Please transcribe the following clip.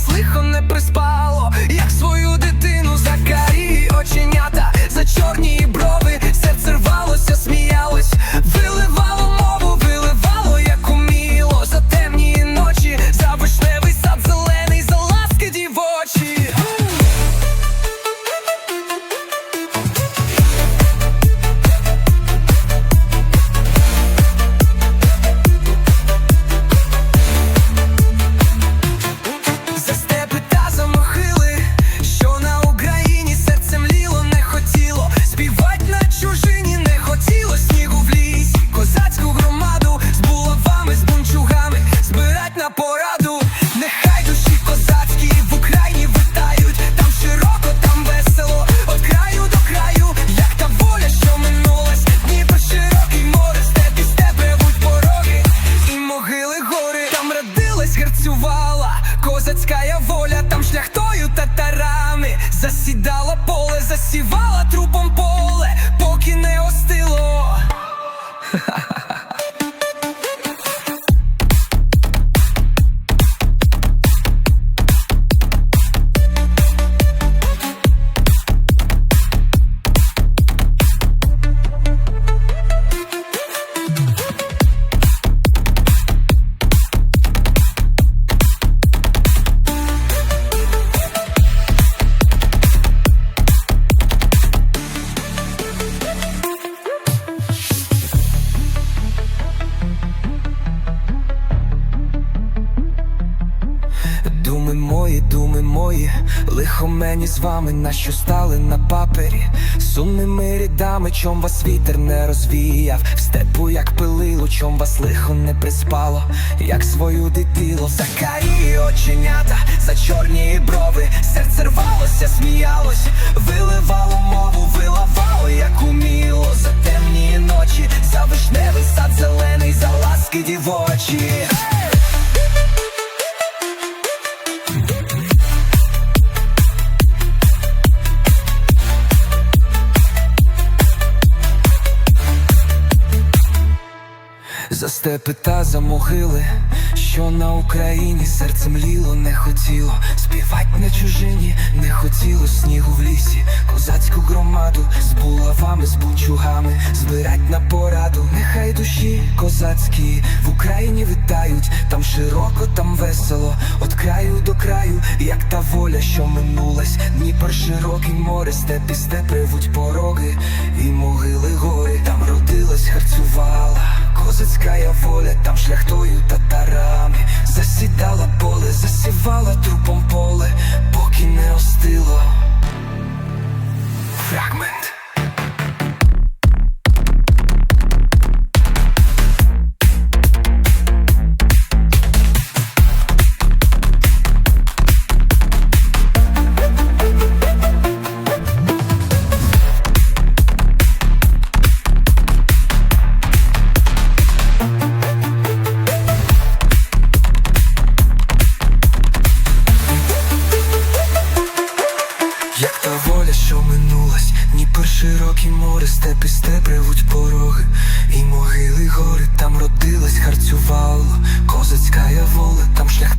вас лихо не приспало, родилась, козацькая козацька воля, там шляхтою татарами, засідала поле, засівала трупом поле, Думи мої, думи мої, лихо мені з вами, на що стали на папері, сумними рядами, чом вас вітер не розвіяв, в степу, як пилило, чом вас лихо не приспало, як свою дитило, за карі оченята, за чорні брови, серце рвалося, сміялось, виливало мову, виливало, як уміло, за темні ночі, за вишневий сад зелений, за ласки дівочі. Степи та за могили, що на Україні серцем ліло не хотіло, співать на чужині не хотіло снігу в лісі, козацьку громаду з булавами, з бунчугами, збирать на пораду, нехай душі козацькі в Україні витають, там широко, там весело, от краю до краю, як та воля, що минулась, Дніпр широкий море, степі степ ревуть пороги, і могили харцювала. Козацька я воля, там шляхтою татарами Засідала поле, засівала трупом поле, поки не остило Фрагмент степи, будь по